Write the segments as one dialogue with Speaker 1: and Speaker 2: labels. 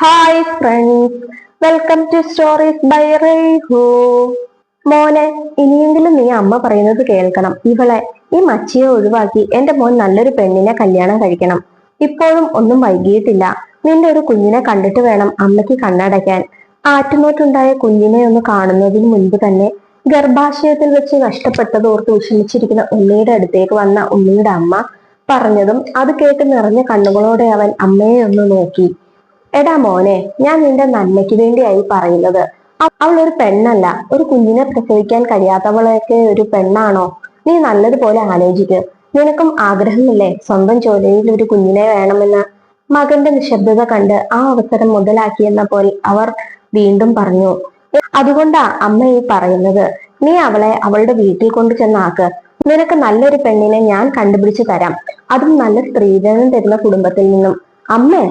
Speaker 1: Hi friends welcome to stories by റേഹു മോനെ ഇനിയെങ്കിലും നീ അമ്മ പറയുന്നത് കേൾക്കണം. ഇവളെ ഈ മച്ചിയെ ഒഴിവാക്കി എന്റെ മോൻ നല്ലൊരു പെണ്ണിനെ കല്യാണം കഴിക്കണം. ഇപ്പോഴും ഒന്നും വൈകിയിട്ടില്ല. നിന്റെ ഒരു കുഞ്ഞിനെ കണ്ടിട്ട് വേണം അമ്മയ്ക്ക് കണ്ണടയ്ക്കാൻ. ആറ്റുനോട്ടുണ്ടായ കുഞ്ഞിനെ ഒന്ന് കാണുന്നതിന് മുൻപ് തന്നെ ഗർഭാശയത്തിൽ വെച്ച് നഷ്ടപ്പെട്ടതോർത്ത് വിഷമിച്ചിരിക്കുന്ന ഉണ്ണിയുടെ അടുത്തേക്ക് വന്ന ഉണ്ണിയുടെ അമ്മ പറഞ്ഞതും അത് കേട്ട് നിറഞ്ഞ കണ്ണുകളോടെ അവൻ അമ്മയെ ഒന്ന് നോക്കി. എടാ മോനെ ഞാൻ നിന്റെ നന്മയ്ക്ക് വേണ്ടിയായി പറയുന്നത്. അവൾ ഒരു പെണ്ണല്ല ഒരു കുഞ്ഞിനെ പ്രസവിക്കാൻ കഴിയാത്തവളൊക്കെ ഒരു പെണ്ണാണോ? നീ നല്ലതുപോലെ ആലോചിക്ക്. നിനക്കും ആഗ്രഹമില്ലേ സ്വന്തം ജോലിയിൽ ഒരു കുഞ്ഞിനെ വേണമെന്ന്? മകന്റെ നിശബ്ദത കണ്ട് ആ അവസരം മുതലാക്കിയെന്ന പോലെ അവർ വീണ്ടും പറഞ്ഞു. അതുകൊണ്ടാ അമ്മ ഈ പറയുന്നത്. നീ അവളെ അവളുടെ വീട്ടിൽ കൊണ്ടു ചെന്നാക്ക്. നിനക്ക് നല്ലൊരു പെണ്ണിനെ ഞാൻ കണ്ടുപിടിച്ചു തരാം. അതും നല്ല സ്ത്രീധനം തരുന്ന കുടുംബത്തിൽ നിന്നും. അമ്മേ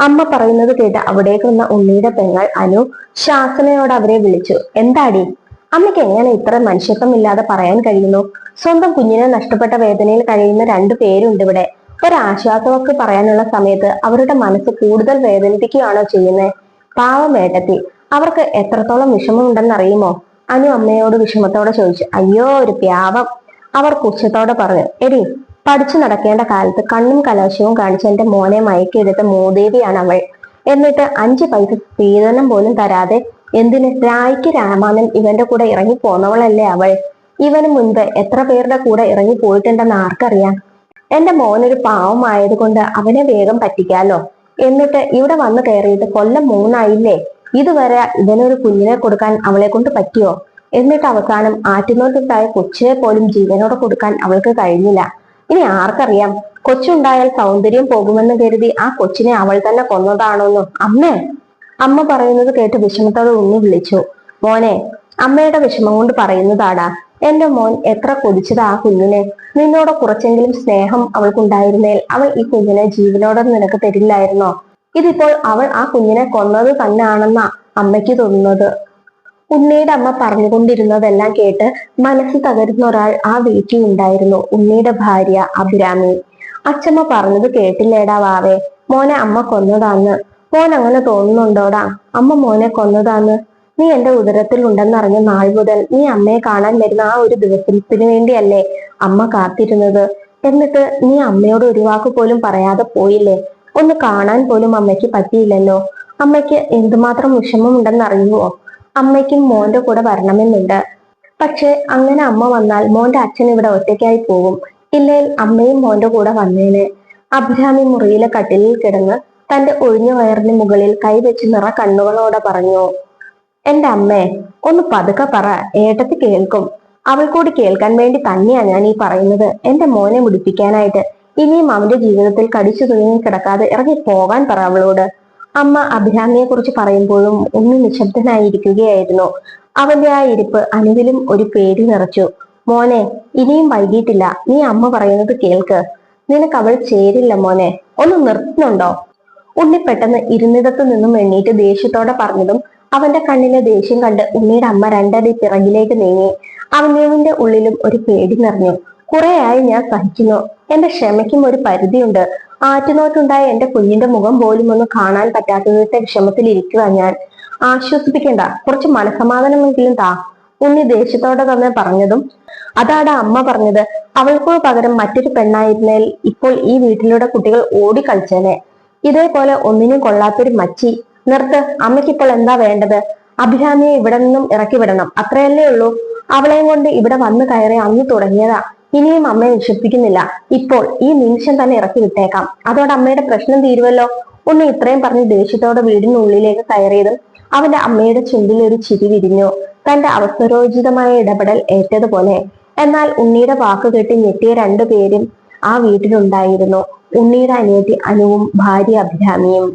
Speaker 1: അമ്മ പറയുന്നത് കേട്ട് അവിടേക്ക് വന്ന ഉണ്ണിയുടെ പെങ്ങൾ അനു ശാസനയോട് അവരെ വിളിച്ചു. എന്താടി? അമ്മയ്ക്ക് എങ്ങനെ ഇത്ര മനുഷ്യത്വമില്ലാതെ പറയാൻ കഴിയുന്നു? സ്വന്തം കുഞ്ഞിനെ നഷ്ടപ്പെട്ട വേദനയിൽ കഴിയുന്ന രണ്ടു പേരുണ്ട് ഇവിടെ. ഒരാശ്വാസമൊക്കെ പറയാനുള്ള സമയത്ത് അവരുടെ മനസ്സ് കൂടുതൽ വേദനിപ്പിക്കുകയാണോ ചെയ്യുന്നത് പാവം വേട്ടത്തി അവർക്ക് എത്രത്തോളം വിഷമമുണ്ടെന്ന് അറിയുമോ അനു അമ്മയോട് വിഷമത്തോടെ ചോദിച്ചു. അയ്യോ ഒരു പ്യാവം. അവർ കുച്ചത്തോടെ പറഞ്ഞു. എടി പഠിച്ചു നടക്കേണ്ട കാലത്ത് കണ്ണും കലാശവും കാണിച്ച് എന്റെ മോനെ മയക്കെടുത്ത മൂദേവിയാണ് അവൾ. എന്നിട്ട് അഞ്ച് പൈസ സ്ത്രീധനം പോലും തരാതെ എന്തിന് രായ്ക്ക് രാമാനൻ ഇവന്റെ കൂടെ ഇറങ്ങി പോന്നവളല്ലേ അവൾ? ഇവന് മുൻപ് എത്ര പേരുടെ കൂടെ ഇറങ്ങി പോയിട്ടുണ്ടെന്ന് ആർക്കറിയാം? എന്റെ മോനൊരു പാവമായത് കൊണ്ട് അവനെ വേഗം പറ്റിക്കാലോ. എന്നിട്ട് ഇവിടെ വന്നു കയറിയിട്ട് കൊല്ലം മൂന്നായില്ലേ? ഇതുവരെ ഇവനൊരു കുഞ്ഞിനെ കൊടുക്കാൻ അവളെ കൊണ്ട് പറ്റിയോ? എന്നിട്ട് അവസാനം ആറ്റുനോട്ടുണ്ടായ കൊച്ചിനെ പോലും ജീവനോടെ കൊടുക്കാൻ അവൾക്ക് കഴിഞ്ഞില്ല. ഇനി ആർക്കറിയാം? കൊച്ചുണ്ടായാൽ സൗന്ദര്യം പോകുമെന്ന് കരുതി ആ കൊച്ചിനെ അവൾ തന്നെ കൊന്നതാണോന്നോ. അമ്മേ അമ്മ പറയുന്നത് കേട്ട് വിഷമത്തോടെ ഉണ്ണി വിളിച്ചു. മോനെ അമ്മയുടെ വിഷമം കൊണ്ട് പറയുന്നതാടാ. എന്റെ മോൻ എത്ര കൊതിച്ചത് ആ കുഞ്ഞിനെ. നിന്നോട് കുറച്ചെങ്കിലും സ്നേഹം അവൾക്കുണ്ടായിരുന്നേൽ അവൾ ഈ കുഞ്ഞിനെ ജീവനോടെ നിനക്ക് തരില്ലായിരുന്നോ? ഇതിപ്പോൾ അവൾ ആ കുഞ്ഞിനെ കൊന്നത് തന്നെയാണെന്നാ അമ്മയ്ക്ക് തോന്നുന്നത്. ഉണ്ണിയുടെ അമ്മ പറഞ്ഞുകൊണ്ടിരുന്നതെല്ലാം കേട്ട് മനസ്സ് തകരുന്ന ഒരാൾ ആ വീട്ടിൽ ഉണ്ടായിരുന്നു ഉണ്ണിയുടെ ഭാര്യ അഭിരാമി. അച്ഛമ്മ പറഞ്ഞത് കേട്ടില്ലേടാ വാവേ മോനെ അമ്മ കൊന്നതാന്ന്. മോൻ അങ്ങനെ തോന്നുന്നുണ്ടോടാ? അമ്മ മോനെ കൊന്നതാന്ന്. നീ എന്റെ ഉദരത്തിൽ ഉണ്ടെന്നറിഞ്ഞ നാൾ മുതൽ നീ അമ്മയെ കാണാൻ വരുന്ന ആ ഒരു ദിവസത്തിന് വേണ്ടിയല്ലേ അമ്മ കാത്തിരുന്നത്. എന്നിട്ട് നീ അമ്മയോട് ഒരു വാക്ക് പോലും പറയാതെ പോയില്ലേ? ഒന്ന് കാണാൻ പോലും അമ്മയ്ക്ക് പറ്റിയില്ലല്ലോ. അമ്മയ്ക്ക് എന്തുമാത്രം വിഷമമുണ്ടെന്ന് അറിയുമോ അമ്മയ്ക്കും മോന്റെ കൂടെ വരണമെന്നുണ്ട്. പക്ഷെ അങ്ങനെ അമ്മ വന്നാൽ മോന്റെ അച്ഛൻ ഇവിടെ ഒറ്റയ്ക്കായി പോകും ഇല്ലേൽ അമ്മയും മോന്റെ കൂടെ വന്നേനെ. അഭിരാമി മുറിയിലെ കട്ടിലിൽ കിടന്ന് തന്റെ ഒഴിഞ്ഞ വയറിന് മുകളിൽ കൈവെച്ച് നിറ കണ്ണുകളോടെ പറഞ്ഞു എന്റെ അമ്മേ ഒന്ന് പതുക്കെ പറ ഏട്ടത്തി കേൾക്കും. അവൾ കൂടി കേൾക്കാൻ വേണ്ടി തന്നെയാ ഞാൻ ഈ പറയുന്നത്. എന്റെ മോനെ മുടിപ്പിക്കാനായിട്ട് ഇനിയും അവന്റെ ജീവിതത്തിൽ കടിച്ചു തുടങ്ങി കിടക്കാതെ ഇറങ്ങി പോകാൻ പറ അവളോട്. അമ്മ അഭിരാമിയെ കുറിച്ച് പറയുമ്പോഴും ഉണ്ണി നിശബ്ദനായിരിക്കുകയായിരുന്നു. അവന്റെ ആ ഇരിപ്പ് അനുവിലും ഒരു പേടി നിറച്ചു. മോനെ ഇനിയും വൈകിട്ടില്ല. നീ അമ്മ പറയുന്നത് കേൾക്ക്. നിനക്ക് അവൾ ചേരില്ല മോനെ. ഒന്ന് നിർത്തുന്നുണ്ടോ? ഉണ്ണി പെട്ടെന്ന് ഇരുന്നിടത്തു നിന്നും എണ്ണീറ്റ് ദേഷ്യത്തോടെ പറഞ്ഞതും അവന്റെ കണ്ണിലെ ദേഷ്യം കണ്ട് ഉണ്ണിയുടെ അമ്മ രണ്ടടി പിറകിലേക്ക് നീങ്ങി. അവനവിന്റെ ഉള്ളിലും ഒരു പേടി നിറഞ്ഞു. കുറെയായി ഞാൻ സഹിക്കുന്നു. എന്റെ ക്ഷമയ്ക്കും ഒരു പരിധിയുണ്ട്. ആറ്റുനോട്ടുണ്ടായ എന്റെ കുഞ്ഞിന്റെ മുഖം പോലും ഒന്ന് കാണാൻ പറ്റാത്തതിന്റെ വിഷമത്തിൽ ഇരിക്കുക ഞാൻ. ആശ്വസിപ്പിക്കണ്ട. കുറച്ച് മനസമാധാനമെങ്കിലും താ. ഉണ്ണി ദേഷ്യത്തോടെ തന്നെ പറഞ്ഞതും അതാടാ അമ്മ പറഞ്ഞത് അവൾക്ക് പകരം മറ്റൊരു പെണ്ണായിരുന്നേൽ ഇപ്പോൾ ഈ വീട്ടിലൂടെ കുട്ടികൾ ഓടിക്കളിച്ചേനെ ഇതേപോലെ ഒന്നിനും കൊള്ളാത്തൊരു മച്ചി. നിർത്ത് അമ്മയ്ക്കിപ്പോൾ എന്താ വേണ്ടത്? അഭിരാമിയെ ഇവിടെ നിന്നും ഇറക്കി വിടണം. അത്രയല്ലേ ഉള്ളൂ. അവളെയും കൊണ്ട് ഇവിടെ വന്നു കയറി അന്ന് തുടങ്ങിയതാ. ഇനിയും അമ്മയെ വിശ്വസിക്കുന്നില്ല. ഇപ്പോൾ ഈ നിമിഷം തന്നെ ഇറക്കി വിട്ടേക്കാം. അതോടെ അമ്മയുടെ പ്രശ്നം തീരുവല്ലോ? ഒന്ന് ഇത്രയും പറഞ്ഞ് ദേഷ്യത്തോടെ വീടിനുള്ളിലേക്ക് കയറിയതും അവന്റെ അമ്മയുടെ ചുണ്ടിൽ ഒരു ചിരി വിരിഞ്ഞു. തന്റെ അവസരോചിതമായ ഇടപെടൽ ഏറ്റതുപോലെ. എന്നാൽ ഉണ്ണിയുടെ വാക്ക് കെട്ടി ഞെട്ടിയ രണ്ടുപേരും ആ വീട്ടിലുണ്ടായിരുന്നു. ഉണ്ണിയുടെ അനിയത്തി അനുവും ഭാര്യ അഭിരാമിയും.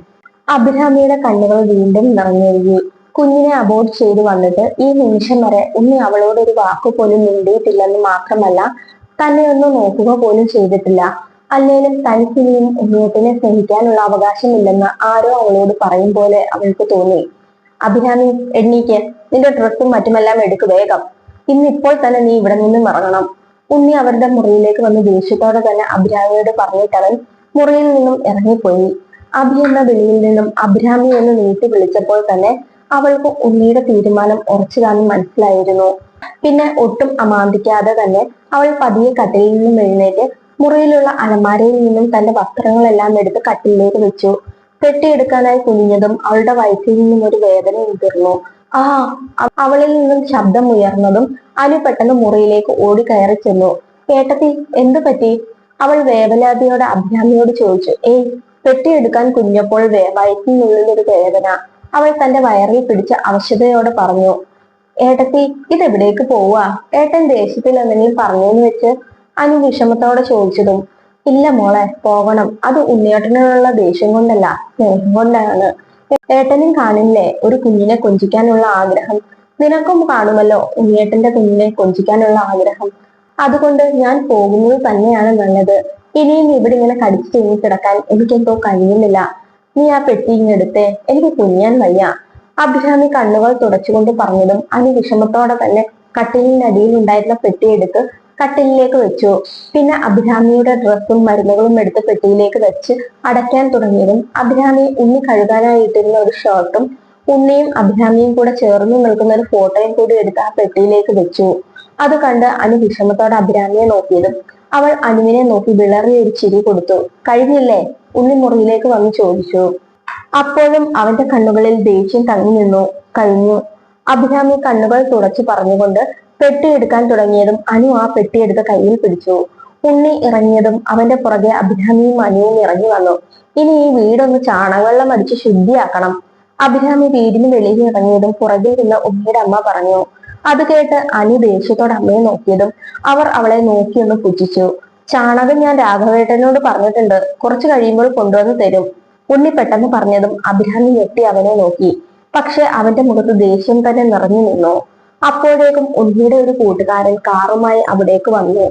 Speaker 1: അഭിരാമിയുടെ കണ്ണുകൾ വീണ്ടും നിറഞ്ഞൊഴുകി. കുഞ്ഞിനെ അബോർഡ് ചെയ്തു വന്നിട്ട് ഈ നിമിഷം വരെ ഉണ്ണി അവളോട് ഒരു വാക്ക് പോലും മിണ്ടിയിട്ടില്ലെന്ന് മാത്രമല്ല തന്നെ ഒന്ന് നോക്കുക പോലും ചെയ്തിട്ടില്ല. അല്ലേലും തനിക്കിനിയും ഉണ്ണിയത്തിനെ സ്നേഹിക്കാനുള്ള അവകാശമില്ലെന്ന് ആരോ അവളോട് പറയും പോലെ അവൾക്ക് തോന്നി. അഭിരാമി എണ്ണീക്ക്. നിന്റെ ഡ്രസ്സും മറ്റുമെല്ലാം എടുക്കു വേഗം. ഇന്ന് ഇപ്പോൾ തന്നെ നീ ഇവിടെ നിന്ന് മറങ്ങണം. ഉണ്ണി അവരുടെ മുറിയിലേക്ക് വന്ന് ദേഷ്യത്തോടെ തന്നെ അഭിരാമിയോട് പറഞ്ഞിട്ടവൻ മുറിയിൽ നിന്നും ഇറങ്ങിപ്പോയി. അഭി എന്ന വിളിയിൽ നിന്നും അഭിരാമി എന്ന് നീട്ടി വിളിച്ചപ്പോൾ തന്നെ അവൾക്ക് ഉണ്ണിയുടെ തീരുമാനം ഉറച്ചു കാണാൻ മനസ്സിലായിരുന്നു. പിന്നെ ഒട്ടും അമാന്തിക്കാതെ തന്നെ അവൾ പതിയെ കട്ടിലിൽ നിന്നും എഴുന്നേറ്റ് മുറിയിലുള്ള അലമാരയിൽ നിന്നും തന്റെ വസ്ത്രങ്ങളെല്ലാം എടുത്ത് കട്ടിലേക്ക് വെച്ചു. പെട്ടിയെടുക്കാനായി കുനിഞ്ഞതും അവളുടെ വയറ്റിൽ നിന്നും ഒരു വേദന ഉതിർന്നു. ആ അവളിൽ നിന്നും ശബ്ദം ഉയർന്നതും അനു പെട്ടെന്ന് മുറിയിലേക്ക് ഓടി കയറി ചെന്നു. ഏട്ടത്തി എന്തു പറ്റി? അവൾ വേവലാതിയോട് അഭിരാമിയോട് ചോദിച്ചു. ഏയ് പെട്ടിയെടുക്കാൻ കുഞ്ഞപ്പോൾ വയറ്റിനുള്ളിൽ ഒരു വേദന. അവൾ തന്റെ വയറിൽ പിടിച്ച അവശതയോടെ പറഞ്ഞു. ഏട്ടത്തി ഇതെവിടേക്ക് പോവാ? ഏട്ടൻ ദേഷ്യത്തിൽ എന്തെങ്കിലും പറഞ്ഞെന്ന് വെച്ച് അനു വിഷമത്തോടെ ചോദിച്ചതും ഇല്ല മോളെ പോകണം അത് ഉണ്ണിയേട്ടനുള്ള ദേഷ്യം കൊണ്ടല്ല സ്നേഹം കൊണ്ടാണ്. ഏട്ടനും കാണില്ലേ ഒരു കുഞ്ഞിനെ കൊഞ്ചിക്കാനുള്ള ആഗ്രഹം. നിനക്കും കാണുമല്ലോ ഉണ്ണിയേട്ടന്റെ കുഞ്ഞിനെ കൊഞ്ചിക്കാനുള്ള ആഗ്രഹം. അതുകൊണ്ട് ഞാൻ പോകുന്നത് തന്നെയാണ് നല്ലത്. ഇനിയും ഇവിടെ ഇങ്ങനെ കടിച്ചു തിങ്ങി കിടക്കാൻ എനിക്കെന്തോ കഴിയുന്നില്ല. നീ ആ പെട്ടി ഇങ്ങെടുത്തേ എനിക്ക് കുഞ്ഞാൻ വയ്യ. അഭിരാമി കണ്ണുകൾ തുടച്ചുകൊണ്ട് പറഞ്ഞതും അനു വിഷമത്തോടെ തന്നെ കട്ടിലിനടിയിൽ ഉണ്ടായിരുന്ന പെട്ടിയെടുത്ത് കട്ടിലിലേക്ക് വെച്ചു. പിന്നെ അഭിരാമിയുടെ ഡ്രസ്സും മരുന്നുകളും എടുത്ത് പെട്ടിയിലേക്ക് വെച്ച് അടയ്ക്കാൻ തുടങ്ങിയതും അഭിരാമി ഉണ്ണി കഴുകാനായി ഇട്ടിരുന്ന ഒരു ഷർട്ടും ഉണ്ണിയും അഭിരാമിയും കൂടെ ചേർന്ന് നിൽക്കുന്ന ഒരു ഫോട്ടോയും കൂടി എടുത്ത് ആ പെട്ടിയിലേക്ക് വെച്ചു. അത് കണ്ട് അനു വിഷമത്തോടെ അഭിരാമിയെ നോക്കിയതും അവൾ അനുവിനെ നോക്കി വിളറിയ ഒരു ചിരി കൊടുത്തു. കഴിഞ്ഞില്ലേ? ഉണ്ണി മുറിയിലേക്ക് വന്ന് ചോദിച്ചു. അപ്പോഴും അവന്റെ കണ്ണുകളിൽ ദേഷ്യം തങ്ങി നിന്നു കഴിഞ്ഞു. അഭിരാമി കണ്ണുകൾ തുടച്ചു പറഞ്ഞുകൊണ്ട് പെട്ടി എടുക്കാൻ തുടങ്ങിയതും അനു ആ പെട്ടി എടുത്ത് കയ്യിൽ പിടിച്ചു. ഉണ്ണി ഇറങ്ങിയതും അവന്റെ പുറകെ അഭിരാമിയും അനുവും ഇറങ്ങി വന്നു. ഇനി ഈ വീടൊന്ന് ചാണകവെള്ളം അടിച്ച് ശുദ്ധിയാക്കണം. അഭിരാമി വീടിന് വെളിയിൽ ഇറങ്ങിയതും പുറകിൽ നിന്ന് ഉണ്ണിയുടെ അമ്മ പറഞ്ഞു. അത് കേട്ട് അനു ദേഷ്യത്തോടെ അമ്മയെ നോക്കിയതും അവർ അവളെ നോക്കിയൊന്ന് പുച്ഛിച്ചു ചാണകം ഞാൻ രാഘവേട്ടനോട് പറഞ്ഞിട്ടുണ്ട്. കുറച്ചു കഴിയുമ്പോൾ കൊണ്ടുവന്ന് തരും. ഉണ്ണി പെട്ടെന്ന് പറഞ്ഞതും അഭിരാമി ഞെട്ടി അവനെ നോക്കി. പക്ഷെ അവന്റെ മുഖത്ത് ദേഷ്യം തന്നെ നിറഞ്ഞു നിന്നു. അപ്പോഴേക്കും ഉണ്ണിയുടെ ഒരു കൂട്ടുകാരൻ കാറുമായി അവിടേക്ക് വന്നു.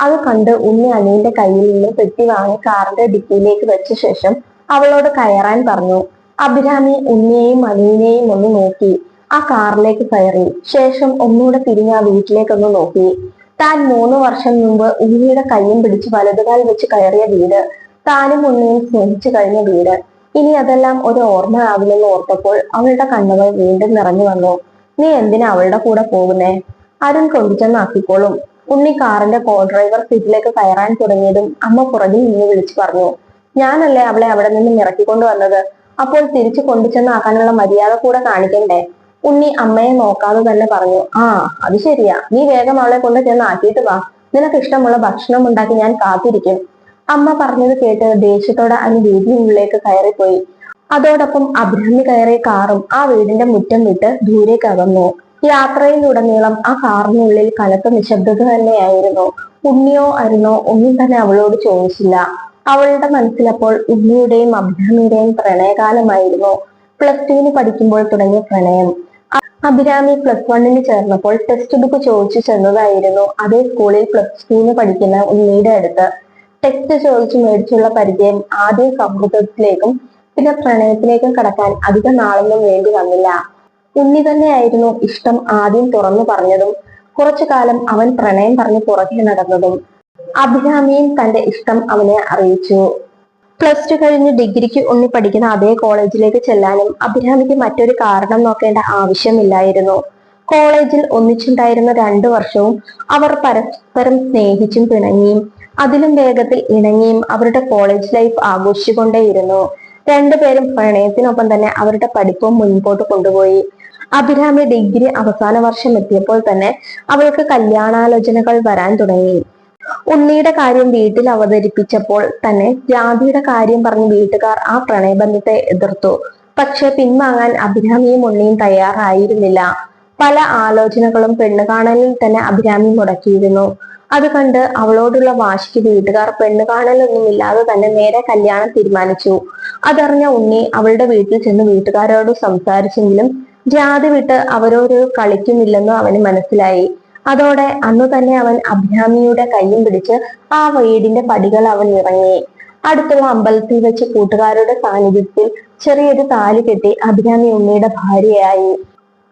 Speaker 1: അത് കണ്ട് ഉണ്ണി അനിയന്റെ കയ്യിൽ നിന്ന് പെട്ടി വാങ്ങി കാറിന്റെ ഡിക്കിയിലേക്ക് വെച്ച ശേഷം അവളോട് കയറാൻ പറഞ്ഞു. അഭിരാമി ഉണ്ണിയെയും അനിയനെയും ഒന്ന് നോക്കി. ആ കാറിലേക്ക് കയറി. ശേഷം ഒന്നുകൂടെ തിരിഞ്ഞ് ആ വീട്ടിലേക്കൊന്ന് നോക്കി. താൻ മൂന്ന് വർഷം മുമ്പ് ഉണ്ണിയുടെ കയ്യും പിടിച്ച് വലതുകാൽ വെച്ച് കയറിയ വീട് താനും ഉണ്ണിയും സ്നേഹിച്ചു കഴിഞ്ഞ വീട്. ഇനി അതെല്ലാം ഒരു ഓർമ്മ ആവില്ലെന്ന് ഓർത്തപ്പോൾ അവളുടെ കണ്ണുകൾ വീണ്ടും നിറഞ്ഞു വന്നു. നീ എന്തിനാ അവളുടെ കൂടെ പോകുന്നേ? അരുൺ കൊണ്ടുചെന്നാക്കിക്കോളും. ഉണ്ണി കാറിന്റെ കോ ഡ്രൈവർ സീറ്റിലേക്ക് കയറാൻ തുടങ്ങിയതും അമ്മ പുറകിൽ നിന്ന് വിളിച്ചു പറഞ്ഞു. ഞാനല്ലേ അവളെ അവിടെ നിന്നും ഇറക്കിക്കൊണ്ടു വന്നത്? അപ്പോൾ തിരിച്ചു കൊണ്ടുചെന്നാക്കാനുള്ള മര്യാദ കൂടെ കാണിക്കണ്ടേ? ഉണ്ണി അമ്മയെ നോക്കാതെ തന്നെ പറഞ്ഞു. ആ അത് ശരിയാ. നീ വേഗം അവളെ കൊണ്ട് ചെന്ന് ആക്കിയിട്ട് വാ. നിനക്ക് ഇഷ്ടമുള്ള ഭക്ഷണം ഉണ്ടാക്കി ഞാൻ കാത്തിരിക്കും. അമ്മ പറഞ്ഞത് കേട്ട് ദേഷ്യത്തോടെ അനു വീടിനുള്ളിലേക്ക് കയറിപ്പോയി. അതോടൊപ്പം അഭിരാമി കയറിയ കാറും ആ വീടിന്റെ മുറ്റം വിട്ട് ദൂരേക്ക് അകന്നു. യാത്രയിലുടനീളം ആ കാറിനുള്ളിൽ കനത്ത നിശബ്ദത തന്നെയായിരുന്നു. ഉണ്ണിയോ അരുണോ ഒന്നും തന്നെ അവളോട് ചോദിച്ചില്ല. അവളുടെ മനസ്സിലപ്പോൾ ഉണ്ണിയുടെയും അഭിരാമിയുടെയും പ്രണയകാലമായിരുന്നു. പ്ലസ് ടുവിന് പഠിക്കുമ്പോൾ തുടങ്ങിയ പ്രണയം. അഭിരാമി പ്ലസ് വണ്ണിന് ചേർന്നപ്പോൾ ടെക്സ്റ്റ് ബുക്ക് ചോദിച്ചു ചെന്നതായിരുന്നു. അതേ സ്കൂളിൽ പ്ലസ് ടുവിന് പഠിക്കുന്ന ഉണ്ണിയുടെ അടുത്ത്. ടെക്സ്റ്റ് ചോദിച്ചു മേടിച്ചുള്ള പരിചയം ആദ്യം സൗഹൃദത്തിലേക്കും പിന്നെ പ്രണയത്തിലേക്കും കടക്കാൻ അധിക നാളൊന്നും വേണ്ടി വന്നില്ല. ഉണ്ണി തന്നെയായിരുന്നു ഇഷ്ടം ആദ്യം തുറന്നു പറഞ്ഞതും കുറച്ചു കാലം അവൻ പ്രണയം പറഞ്ഞ് പുറകെ നടന്നതും. അഭിരാമിയും തന്റെ ഇഷ്ടം അവനെ അറിയിച്ചു. പ്ലസ് ടു കഴിഞ്ഞ് ഡിഗ്രിക്ക് ഉണ്ണി പഠിക്കുന്ന അതേ കോളേജിലേക്ക് ചെല്ലാനും അഭിരാമിക്ക് മറ്റൊരു കാരണം നോക്കേണ്ട ആവശ്യമില്ലായിരുന്നു. കോളേജിൽ ഒന്നിച്ചുണ്ടായിരുന്ന രണ്ടു വർഷവും അവർ പരസ്പരം സ്നേഹിച്ചും പിണങ്ങിയും അതിലും വേഗത്തിൽ ഇണങ്ങിയും അവരുടെ കോളേജ് ലൈഫ് ആഘോഷിച്ചുകൊണ്ടേയിരുന്നു. രണ്ടുപേരും പ്രണയത്തിനൊപ്പം തന്നെ അവരുടെ പഠിപ്പും മുൻപോട്ട് കൊണ്ടുപോയി. അഭിരാമി ഡിഗ്രി അവസാന വർഷം എത്തിയപ്പോൾ തന്നെ അവൾക്ക് കല്യാണാലോചനകൾ വരാൻ തുടങ്ങി. ഉണ്ണിയുടെ കാര്യം വീട്ടിൽ അവതരിപ്പിച്ചപ്പോൾ തന്നെ ജാതിയുടെ കാര്യം പറഞ്ഞ് വീട്ടുകാർ ആ പ്രണയബന്ധത്തെ എതിർത്തു. പക്ഷെ പിൻവാങ്ങാൻ അഭിരാമിയും ഉണ്ണിയും തയ്യാറായിരുന്നില്ല. പല ആലോചനകളും പെണ്ണുകാണലിൽ തന്നെ അഭിരാമി മുടക്കിയിരുന്നു. അത് കണ്ട് അവളോടുള്ള വാശിക്ക് വീട്ടുകാർ പെണ്ണ് കാണലൊന്നും ഇല്ലാതെ തന്നെ നേരെ കല്യാണം തീരുമാനിച്ചു. അതറിഞ്ഞ ഉണ്ണി അവളുടെ വീട്ടിൽ ചെന്ന് വീട്ടുകാരോട് സംസാരിച്ചെങ്കിലും ജാതി വിട്ട് അവരോട് കളിക്കുന്നില്ലെന്നും അവന് മനസ്സിലായി. അതോടെ അന്ന് തന്നെ അവൻ അഭിരാമിയുടെ കയ്യും പിടിച്ച് ആ വീടിന്റെ പടികൾ അവൻ ഇറങ്ങി. അടുത്തുള്ള അമ്പലത്തിൽ വെച്ച് കൂട്ടുകാരുടെ സാന്നിധ്യത്തിൽ ചെറിയൊരു താലി കെട്ടി അഭിരാമി ഉണ്ണിയുടെ ഭാര്യയായി.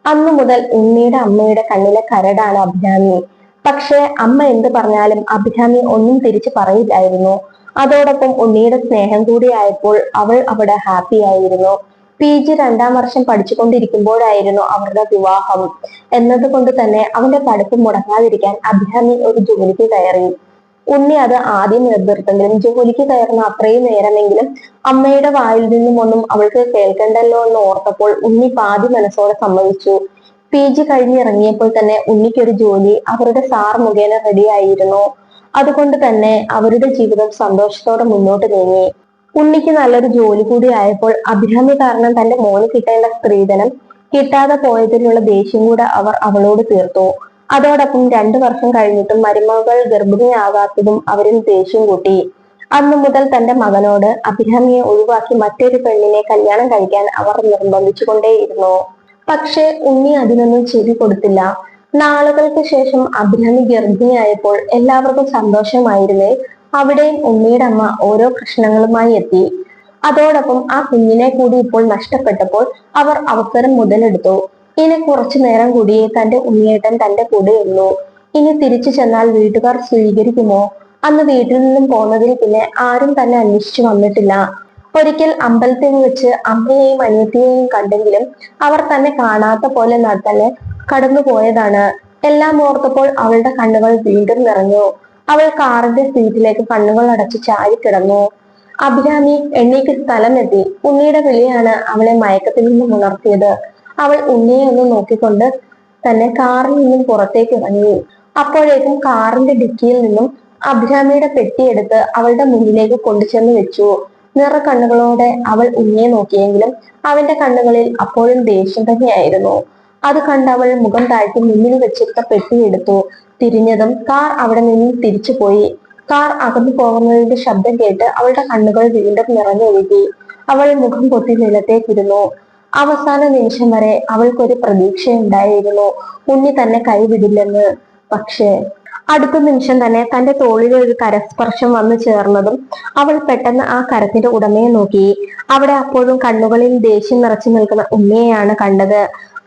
Speaker 1: അന്നു മുതൽ ഉണ്ണിയുടെ അമ്മയുടെ കണ്ണിലെ കരടാണ് അഭിരാമി. പക്ഷേ അമ്മ എന്ത് പറഞ്ഞാലും അഭിരാമി ഒന്നും തിരിച്ചു പറയില്ലായിരുന്നു. അതോടൊപ്പം ഉണ്ണിയുടെ സ്നേഹം കൂടി ആയപ്പോൾ അവൾ അവിടെ ഹാപ്പി ആയിരുന്നു. പി ജി രണ്ടാം വർഷം പഠിച്ചുകൊണ്ടിരിക്കുമ്പോഴായിരുന്നു അവരുടെ വിവാഹം. എന്നതുകൊണ്ട് തന്നെ അവന്റെ പഠിപ്പ് മുടങ്ങാതിരിക്കാൻ അഭിരാമി ഒരു ജോലിക്ക് കയറി. ഉണ്ണി അത് ആദ്യം എതിർത്തെങ്കിലും ജോലിക്ക് കയറുന്ന അത്രയും നേരമെങ്കിലും അമ്മയുടെ വായിൽ നിന്നും ഒന്നും അവൾക്ക് കേൾക്കണ്ടല്ലോ എന്ന് ഓർത്തപ്പോൾ ഉണ്ണി പാതി മനസ്സോടെ സമ്മതിച്ചു. പി ജി കഴിഞ്ഞിറങ്ങിയപ്പോൾ തന്നെ ഉണ്ണിക്കൊരു ജോലി അവരുടെ സാർ മുഖേന റെഡിയായിരുന്നു അതുകൊണ്ട് തന്നെ അവരുടെ ജീവിതം സന്തോഷത്തോടെ മുന്നോട്ട് നീങ്ങി. ഉണ്ണിക്ക് നല്ലൊരു ജോലി കൂടി ആയപ്പോൾ അഭിരാമി കാരണം തന്റെ മോന് കിട്ടേണ്ട സ്ത്രീധനം കിട്ടാതെ പോയതിനുള്ള ദേഷ്യം കൂടെ അവർ അവളോട് തീർത്തു. അതോടൊപ്പം രണ്ടു വർഷം കഴിഞ്ഞിട്ടും മരുമകൾ ഗർഭിണിയാകാത്തതും അവരിൽ ദേഷ്യം കൂട്ടി. അന്നു മുതൽ തന്റെ മകനോട് അഭിരാമിയെ ഒഴിവാക്കി മറ്റൊരു പെണ്ണിനെ കല്യാണം കഴിക്കാൻ അവർ നിർബന്ധിച്ചുകൊണ്ടേയിരുന്നു. പക്ഷേ ഉണ്ണി അതിനൊന്നും ചെവി കൊടുത്തില്ല. നാളുകൾക്ക് ശേഷം അഭിരാമി ഗർഭിണിയായപ്പോൾ എല്ലാവർക്കും സന്തോഷമായിരുന്നേ. അവിടെയും ഉണ്ണിയുടെ അമ്മ ഓരോ പ്രശ്നങ്ങളുമായി എത്തി. അതോടൊപ്പം ആ കുഞ്ഞിനെ കൂടി ഇപ്പോൾ നഷ്ടപ്പെട്ടപ്പോൾ അവർ അവസരം മുതലെടുത്തു. ഇനി കുറച്ചു നേരം കൂടിയേ തന്റെ ഉണ്ണിയേട്ടൻ തന്റെ കൂടെയുള്ളൂ ഇനി തിരിച്ചു ചെന്നാൽ വീട്ടുകാർ സ്വീകരിക്കുമോ? അന്ന് വീട്ടിൽ നിന്നും പോന്നതിൽ പിന്നെ ആരും തന്നെ അന്വേഷിച്ചു വന്നിട്ടില്ല. ഒരിക്കൽ അമ്പലത്തിൽ വെച്ച് അമ്മയെയും അനിയത്തിയെയും കണ്ടെങ്കിലും അവർ തന്നെ കാണാത്ത പോലെ ന- തന്നെ കടന്നു പോയതാണ്. എല്ലാം ഓർത്തപ്പോൾ അവളുടെ കണ്ണുകൾ വീണ്ടും നിറഞ്ഞു. അവൾ കാറിന്റെ സീറ്റിലേക്ക് കണ്ണുകൾ അടച്ച് ചാരി കിടന്നു. അഭിരാമി എണ്ണീക്ക് സ്ഥലമെത്തി ഉണ്ണിയുടെ വിളിയാണ് അവളെ മയക്കത്തിൽ നിന്നും ഉണർത്തിയത്. അവൾ ഉണ്ണിയെ ഒന്ന് നോക്കിക്കൊണ്ട് തന്നെ കാറിൽ നിന്നും പുറത്തേക്ക് ഇറങ്ങി. അപ്പോഴേക്കും കാറിന്റെ ഡിക്കിയിൽ നിന്നും അഭിരാമിയുടെ പെട്ടിയെടുത്ത് അവളുടെ മുന്നിലേക്ക് കൊണ്ടുചെന്ന് വെച്ചു. നിറ കണ്ണുകളോടെ അവൾ ഉണ്ണിയെ നോക്കിയെങ്കിലും അവന്റെ കണ്ണുകളിൽ അപ്പോഴും ദേഷ്യം തന്നെയായിരുന്നു. അത് കണ്ട് അവൾ മുഖം താഴ്ത്തി മുന്നിൽ വെച്ചിരുന്ന പെട്ടിയെടുത്തു തിരിഞ്ഞതും കാർ അവിടെ നിന്ന് തിരിച്ചു പോയി. കാർ അകന്നു പോകുന്നതിന്റെ ശബ്ദം കേട്ട് അവളുടെ കണ്ണുകൾ വീണ്ടും നിറഞ്ഞൊഴുകി അവൾ മുഖം പൊത്തി നിലത്തേക്കിരുന്നു അവസാന നിമിഷം വരെ അവൾക്കൊരു പ്രതീക്ഷയുണ്ടായിരുന്നു. ഉണ്ണി തന്നെ കൈവിടില്ലെന്ന്. പക്ഷേ അടുത്ത നിമിഷം തന്നെ തന്റെ തോളിലെ ഒരു കരസ്പർശം വന്നു ചേർന്നതും അവൾ പെട്ടെന്ന് ആ കരത്തിന്റെ ഉടമയെ നോക്കി. അവിടെ അപ്പോഴും കണ്ണുകളിൽ ദേഷ്യം നിറച്ചു നിൽക്കുന്ന ഉമ്മയെയാണ് കണ്ടത്.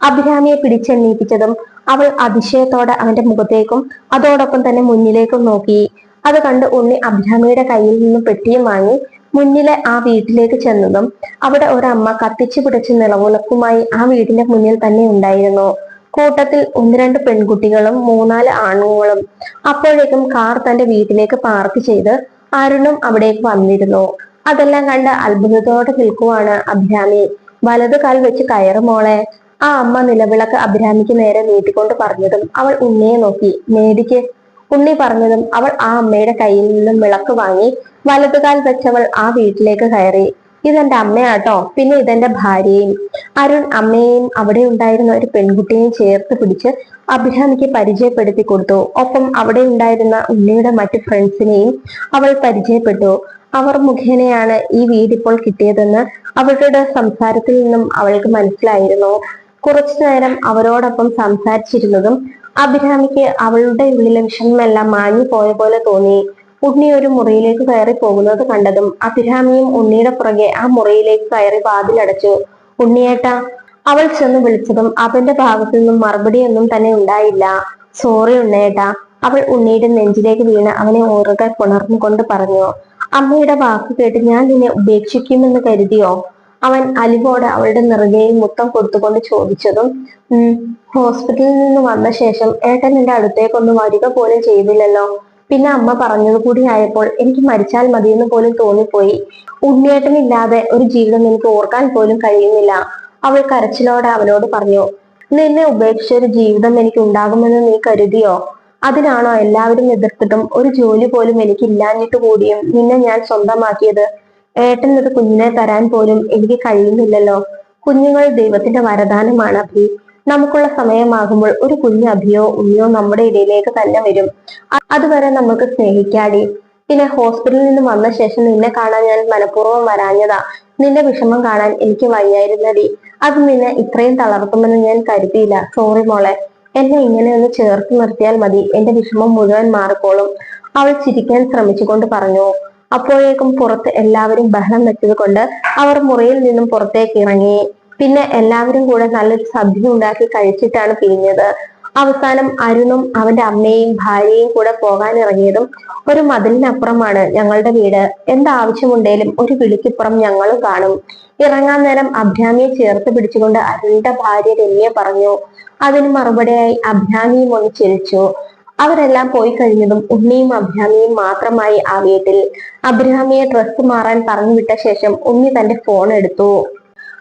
Speaker 1: അഭിരാമിയെ പിടിച്ചെണ്ണീപ്പിച്ചതും അവൾ അതിശയത്തോടെ അവന്റെ മുഖത്തേക്കും അതോടൊപ്പം തന്നെ മുന്നിലേക്കും നോക്കി. അത് കണ്ട് ഉണ്ണി അഭിരാമിയുടെ കയ്യിൽ നിന്ന് പെട്ടിയും വാങ്ങി മുന്നിലെ ആ വീട്ടിലേക്ക് ചെന്നതും അവിടെ ഒരമ്മ കത്തിച്ചു പിടിച്ച നിലവിളക്കുമായി ആ വീടിന്റെ മുന്നിൽ തന്നെ ഉണ്ടായിരുന്നു. കൂട്ടത്തിൽ ഒന്ന് രണ്ട് പെൺകുട്ടികളും മൂന്നാൽ ആണുങ്ങളും. അപ്പോഴേക്കും കാർ തന്റെ വീട്ടിലേക്ക് പാർക്ക് ചെയ്ത് അരുണും അവിടേക്ക് വന്നിരുന്നു. അതെല്ലാം കണ്ട് അത്ഭുതത്തോടെ നിൽക്കുവാണ് അഭിരാമി. വലതു കാൽ വെച്ച് കയറുമോളെ ആ അമ്മ നിലവിളക്ക് അഭിരാമിക്ക് നേരെ നീട്ടിക്കൊണ്ട് പറഞ്ഞതും അവൾ ഉണ്ണിയെ നോക്കി. മേടിക്ക്. ഉണ്ണി പറഞ്ഞതും അവൾ ആ അമ്മയുടെ കയ്യിൽ നിന്നും വിളക്ക് വാങ്ങി വലതുകാൽ വെച്ചവൾ ആ വീട്ടിലേക്ക് കയറി. ഇതെന്റെ അമ്മയാട്ടോ. പിന്നെ ഇതെന്റെ ഭാര്യയും. അരുൺ അമ്മയെയും അവിടെ ഉണ്ടായിരുന്ന ഒരു പെൺകുട്ടിയെയും ചേർത്ത് പിടിച്ച് അഭിരാമിക്ക് പരിചയപ്പെടുത്തി കൊടുത്തു. ഒപ്പം അവിടെ ഉണ്ടായിരുന്ന ഉണ്ണിയുടെ മറ്റു ഫ്രണ്ട്സിനെയും അവൾ പരിചയപ്പെട്ടു. അവർ മുഖേനയാണ് ഈ വീട് ഇപ്പോൾ കിട്ടിയതെന്ന് അവരുടെ സംസാരത്തിൽ നിന്നും അവൾക്ക് മനസ്സിലായിരുന്നു. കുറച്ചു നേരം അവരോടൊപ്പം സംസാരിച്ചിരുന്നതും അഭിരാമിക്ക് അവളുടെ ഉള്ളിലെ വിഷമമെല്ലാം മാഞ്ഞു പോയ പോലെ തോന്നി. ഉണ്ണി ഒരു മുറിയിലേക്ക് കയറി പോകുന്നത് കണ്ടതും അഭിരാമിയും ഉണ്ണിയുടെ പുറകെ ആ മുറിയിലേക്ക് കയറി വാതിലടച്ചു ഉണ്ണിയേട്ട അവൾ ചെന്ന് വിളിച്ചതും അവന്റെ ഭാഗത്തു നിന്നും മറുപടിയൊന്നും തന്നെ ഉണ്ടായില്ല. സോറി ഉണ്ണയേട്ട അവൾ ഉണ്ണിയുടെ നെഞ്ചിലേക്ക് വീണ് അവനെ ഓറുക പുണർന്നുകൊണ്ട് പറഞ്ഞു അമ്മയുടെ വാക്ക് കേട്ട് ഞാൻ നിന്നെ ഉപേക്ഷിക്കുമെന്ന് കരുതിയോ? അവൻ അലിവോടെ അവളുടെ നിറുകയിൽ മുത്തം കൊടുത്തുകൊണ്ട് ചോദിച്ചതും ഹോസ്പിറ്റലിൽ നിന്ന് വന്ന ശേഷം ഏട്ടൻ എന്റെ അടുത്തേക്കൊന്നും വരിക പോലും ചെയ്തില്ലല്ലോ. പിന്നെ അമ്മ പറഞ്ഞത് കൂടി ആയപ്പോൾ എനിക്ക് മരിച്ചാൽ മതിയെന്ന് പോലും തോന്നിപ്പോയി. ഉണ്ണിയേട്ടനില്ലാതെ ഒരു ജീവിതം എനിക്ക് ഓർക്കാൻ പോലും കഴിയുന്നില്ല. അവൾ കരച്ചിലോടെ അവനോട് പറഞ്ഞു നിന്നെ ഉപേക്ഷിച്ച ഒരു ജീവിതം എനിക്ക് ഉണ്ടാകുമെന്ന് നീ കരുതിയോ? അതിനാണോ എല്ലാവരും എതിർത്തിട്ടും ഒരു ജോലി പോലും എനിക്ക് ഇല്ലാഞ്ഞിട്ട് കൂടിയും നിന്നെ ഞാൻ സ്വന്തമാക്കിയത്? ഏട്ടൻ ഒരു കുഞ്ഞിനെ തരാൻ പോലും എനിക്ക് കഴിയുന്നില്ലല്ലോ. കുഞ്ഞുങ്ങൾ ദൈവത്തിന്റെ വരദാനമാണ് അഭി. നമുക്കുള്ള സമയമാകുമ്പോൾ ഒരു കുഞ്ഞ് അഭിയോ ഉമ്മയോ നമ്മുടെ ഇടയിലേക്ക് തന്നെ വരും. അതുവരെ നമുക്ക് സ്നേഹിക്കാടി. പിന്നെ ഹോസ്പിറ്റലിൽ നിന്ന് വന്ന ശേഷം നിന്നെ കാണാൻ ഞാൻ മനഃപൂർവം വരാഞ്ഞതാ. നിന്റെ വിഷമം കാണാൻ എനിക്ക് വയ്യായിരുന്നടി. അത് നിന്നെ ഇത്രയും തളർത്തുമെന്ന് ഞാൻ കരുതിയില്ല. സോറി മോളെ. എന്നെ ഇങ്ങനെ ഒന്ന് ചേർത്ത് നിർത്തിയാൽ മതി. എന്റെ വിഷമം മുഴുവൻ മാറിക്കോളും. അവൾ ചിരിക്കാൻ ശ്രമിച്ചുകൊണ്ട് പറഞ്ഞു. അപ്പോഴേക്കും പുറത്ത് എല്ലാവരും ബഹളം വെച്ചത് കൊണ്ട് അവർ മുറിയിൽ നിന്നും പുറത്തേക്ക് ഇറങ്ങി. പിന്നെ എല്ലാവരും കൂടെ നല്ലൊരു സദ്യ ഉണ്ടാക്കി കഴിച്ചിട്ടാണ് പിരിഞ്ഞത്. അവസാനം അരുണും അവന്റെ അമ്മയും ഭാര്യയും കൂടെ പോകാൻ ഇറങ്ങിയതും ഒരു മതിലിനപ്പുറമാണ് ഞങ്ങളുടെ വീട്. എന്താവശ്യമുണ്ടേലും ഒരു വിളിക്കിപ്പുറം ഞങ്ങളും കാണും. ഇറങ്ങാൻ നേരം അഭ്രാമിയെ ചേർത്ത് പിടിച്ചുകൊണ്ട് അരുണിന്റെ ഭാര്യ രമ്യ പറഞ്ഞു അതിന് മറുപടിയായി അഭ്രാമിയും ഒന്ന് ചിരിച്ചു. അവരെല്ലാം പോയി കഴിഞ്ഞതും ഉണ്ണിയും അഭ്രാമിയും മാത്രമായി ആ വീട്ടിൽ. അബ്രാമിയെ ഡ്രസ്സ് മാറാൻ പറഞ്ഞു വിട്ട ശേഷം ഉണ്ണി തന്റെ ഫോൺ എടുത്തു.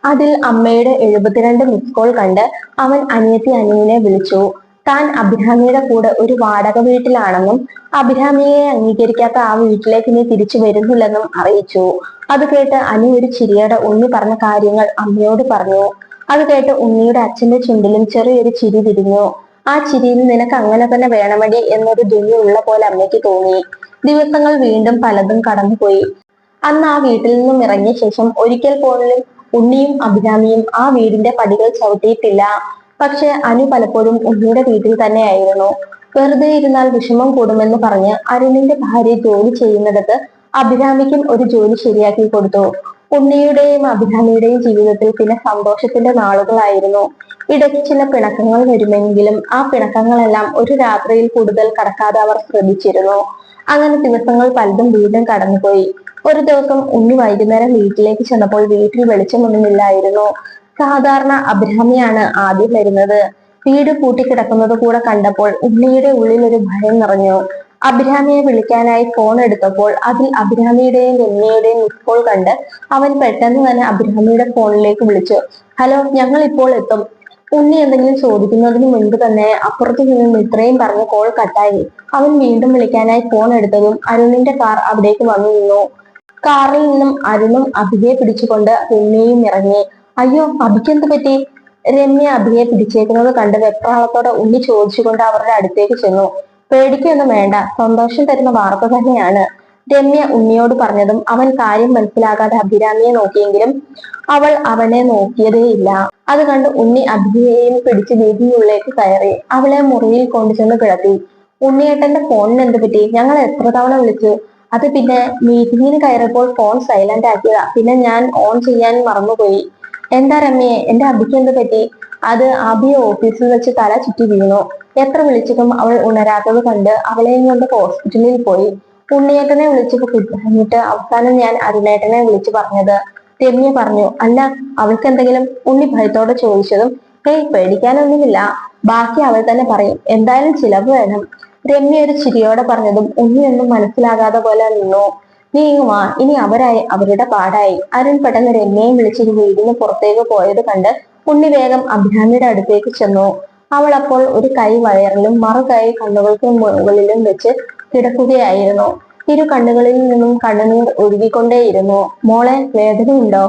Speaker 1: അതിൽ അമ്മയുടെ എഴുപത്തിരണ്ട് മിസ് കോൾ കണ്ട് അവൻ അനിയത്തി അനുവിനെ വിളിച്ചു. താൻ അഭിരാമിയുടെ കൂടെ ഒരു വാടക വീട്ടിലാണെന്നും അഭിരാമിയെ അംഗീകരിക്കാത്ത ആ വീട്ടിലേക്ക് നീ തിരിച്ചു വരുന്നില്ലെന്നും അറിയിച്ചു. അത് കേട്ട് അനു ഒരു ചിരിയോടെ ഉണ്ണി പറഞ്ഞ കാര്യങ്ങൾ അമ്മയോട് പറഞ്ഞു. അത് കേട്ട് ഉണ്ണിയുടെ അച്ഛന്റെ ചുണ്ടിലും ചെറിയൊരു ചിരി തിരിഞ്ഞു. ആ ചിരിയിൽ നിനക്ക് അങ്ങനെ തന്നെ വേണമടി എന്നൊരു ധ്വനി ഉള്ള പോലെ അമ്മയ്ക്ക് തോന്നി. ദിവസങ്ങൾ വീണ്ടും പലതും കടന്നുപോയി. അന്ന് ആ വീട്ടിൽ നിന്നും ഇറങ്ങിയ ശേഷം ഒരിക്കൽ പോലും ഉണ്ണിയും അഭിരാമിയും ആ വീടിന്റെ പടികൾ ചവിട്ടിയിട്ടില്ല. പക്ഷെ അനു പലപ്പോഴും ഉണ്ണിയുടെ വീട്ടിൽ തന്നെയായിരുന്നു. വെറുതെ ഇരുന്നാൽ വിഷമം കൂടുമെന്ന് പറഞ്ഞ് അരുണിന്റെ ഭാര്യ ജോലി ചെയ്യുന്നിടത്ത് അഭിരാമിക്കും ഒരു ജോലി ശരിയാക്കി കൊടുത്തു. ഉണ്ണിയുടെയും അഭിരാമിയുടെയും ജീവിതത്തിൽ പിന്നെ സന്തോഷത്തിന്റെ നാളുകളായിരുന്നു. ഇടയ്ക്ക് ചില പിണക്കങ്ങൾ വരുമെങ്കിലും ആ പിണക്കങ്ങളെല്ലാം ഒരു രാത്രിയിൽ കൂടുതൽ കടക്കാതെ അവർ ശ്രദ്ധിച്ചിരുന്നു. അങ്ങനെ ദിവസങ്ങൾ പലതും വീണ്ടും കടന്നുപോയി. ഒരു ദിവസം ഉണ്ണി വൈകുന്നേരം വീട്ടിലേക്ക് ചെന്നപ്പോൾ വീട്ടിൽ വെളിച്ചമൊന്നുമില്ലായിരുന്നു. സാധാരണ അബ്രാമിയാണ് ആദ്യം വരുന്നത്. വീട് പൂട്ടിക്കിടക്കുന്നത് കൂടെ കണ്ടപ്പോൾ ഉണ്ണിയുടെ ഉള്ളിൽ ഒരു ഭയം നിറഞ്ഞു. അഭിരാമിയെ വിളിക്കാനായി ഫോൺ എടുത്തപ്പോൾ അതിൽ അഭിരാമിയുടെയും മിസ് കോൾ കണ്ട് അവൻ പെട്ടെന്ന് തന്നെ അഭിരാമിയുടെ ഫോണിലേക്ക് വിളിച്ചു. ഹലോ ഞങ്ങൾ ഇപ്പോൾ എത്തും. ഉണ്ണി എന്തെങ്കിലും ചോദിക്കുന്നതിന് മുൻപ് തന്നെ അപ്പുറത്തു നിന്നും ഇത്രയും പറഞ്ഞ് കോൾ കട്ടായി അവൻ വീണ്ടും വിളിക്കാനായി ഫോൺ എടുത്തതും അരുണിന്റെ കാർ അവിടേക്ക് വന്നു നിന്നു കാറിൽ നിന്നും അരുണും അഭിയെ പിടിച്ചുകൊണ്ട് രമ്യയും ഇറങ്ങി. അയ്യോ അഭിക്ക് എന്ത് പറ്റി? രമ്യ അഭിയെ പിടിച്ചേക്കുന്നത് കണ്ട് വെപ്രാളത്തോടെ ഉണ്ണി ചോദിച്ചുകൊണ്ട് അവരുടെ അടുത്തേക്ക് ചെന്നു. പേടിക്കൊന്നും വേണ്ട സന്തോഷം തരുന്ന വാർത്ത തന്നെയാണ്. രമ്യ ഉണ്ണിയോട് പറഞ്ഞതും അവൻ കാര്യം മനസ്സിലാകാതെ അഭിരാമിയെ നോക്കിയെങ്കിലും അവൾ അവനെ നോക്കിയതേയില്ല അത് കണ്ട് ഉണ്ണി അഭിയെയും പിടിച്ച് വീടിനുള്ളിലേക്ക് കയറി. അവളെ മുറിയിൽ കൊണ്ടുചെന്ന് കിടത്തി. ഉണ്ണിയേട്ടന്റെ ഫോണിന് എന്ത് പറ്റി? ഞങ്ങൾ എത്ര തവണ വിളിച്ചു? അത് പിന്നെ മീറ്റിങ്ങിന് കയറിയപ്പോൾ ഫോൺ സൈലന്റ് ആക്കിയതാ. പിന്നെ ഞാൻ ഓൺ ചെയ്യാൻ മറന്നുപോയി. എന്താ രമ്യേ എന്റെ അബിക്ക് എന്ത് പറ്റി? അത് അബിയെ ഓഫീസിൽ വെച്ച് തല ചുറ്റി വീണു. എത്ര വിളിച്ചിട്ടും അവൾ ഉണരാത്തത് കണ്ട് അവളെയും കൊണ്ട് ഹോസ്പിറ്റലിൽ പോയി. ഉണ്ണിയേട്ടനെ വിളിച്ചു കിട്ടിട്ട് അവസാനം ഞാൻ അരുണേട്ടനെ വിളിച്ചു പറഞ്ഞത്. രമ്യ പറഞ്ഞു അല്ല അവൾക്ക് എന്തെങ്കിലും ഉണ്ണി ഭയത്തോടെ ചോദിച്ചതും ഏയ് പേടിക്കാനൊന്നുമില്ല. ബാക്കി അവൾ തന്നെ പറയും. എന്തായാലും ചിലവ് വേണം. രമ്യ ഒരു ചിരിയോടെ പറഞ്ഞതും ഉണ്ണിയൊന്നും മനസ്സിലാകാതെ പോലെ നിന്നു. നീ ഇനി അവരായി അവരുടെ പാടായി. അരുൺ പെട്ടെന്ന് രമ്യയും വിളിച്ചിട്ട് വീടിന് പുറത്തേക്ക് പോയത് കണ്ട് ഉണ്ണി വേഗം അഭിരാമിയുടെ അടുത്തേക്ക് ചെന്നു. അവൾ അപ്പോൾ ഒരു കൈ വയറിലും മറു കൈ കണ്ണുകൾക്ക് മുകളിലും വെച്ച് കിടക്കുകയായിരുന്നു. ഇരു കണ്ണുകളിൽ നിന്നും കണ്ണുനീർ ഒഴുകിക്കൊണ്ടേയിരുന്നു. മോളെ വേദനയുണ്ടോ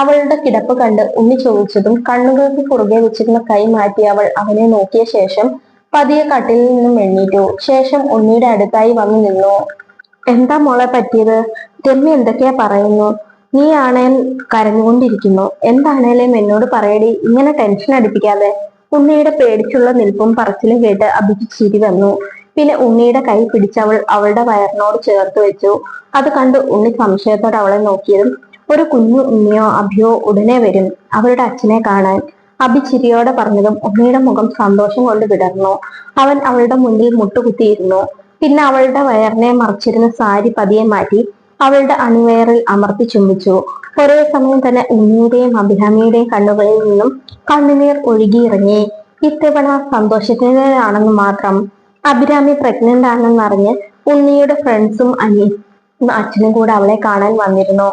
Speaker 1: അവളുടെ കിടപ്പ് കണ്ട് ഉണ്ണി ചോദിച്ചതും കണ്ണുകൾക്ക് കുറുകെ വെച്ചിരുന്ന കൈ മാറ്റി അവൾ അവനെ നോക്കിയ ശേഷം പതിയെ കട്ടിലിൽ നിന്നും എണ്ണീറ്റു ശേഷം ഉണ്ണിയുടെ അടുത്തായി വന്നു നിന്നു. എന്താ മോളെ പറ്റിയത്? രമ്യ എന്തൊക്കെയാ പറയുന്നു? നീ ആണേൽ കരഞ്ഞുകൊണ്ടിരിക്കുന്നു. എന്താണേലും എന്നോട് പറയടി. ഇങ്ങനെ ടെൻഷൻ അടിപ്പിക്കാതെ. ഉണ്ണിയുടെ പേടിച്ചുള്ള നിൽപ്പും പറച്ചിലും കേട്ട് അഭിക്ക് ചിരി വന്നു. പിന്നെ ഉണ്ണിയുടെ കൈ പിടിച്ചവൾ അവളുടെ വയറിനോട് ചേർത്ത് വെച്ചു. അത് കണ്ട് ഉണ്ണി സംശയത്തോടെ അവളെ നോക്കിയതും ഒരു കുഞ്ഞു ഉണ്ണിയോ അഭിയോ ഉടനെ വരും. അവളുടെ അച്ഛനെ കാണാൻ. അഭി ചിരിയോടെ പറഞ്ഞതും ഉണ്ണിയുടെ മുഖം സന്തോഷം കൊണ്ട് വിടർന്നു. അവൻ അവളുടെ മുന്നിൽ മുട്ടുകുത്തിയിരുന്നു. പിന്നെ അവളുടെ വയറിനെ മറിച്ചിരുന്ന സാരി പതിയെ മാറ്റി അവളുടെ അണിവയറിൽ അമർത്തി ചുംബിച്ചു. ഒരേ സമയം തന്നെ ഉണ്ണിയുടെയും അഭിരാമിയുടെയും കണ്ണുകളിൽ നിന്നും കണ്ണുനീർ ഒഴുകിയിറങ്ങി. ഇത്തവണ സന്തോഷത്തിനാണെന്ന് മാത്രം. അഭിരാമി പ്രഗ്നന്റ് ആണെന്ന് അറിഞ്ഞ് ഉണ്ണിയുടെ ഫ്രണ്ട്സും അനി അച്ഛനും കൂടെ അവളെ കാണാൻ വന്നിരുന്നു.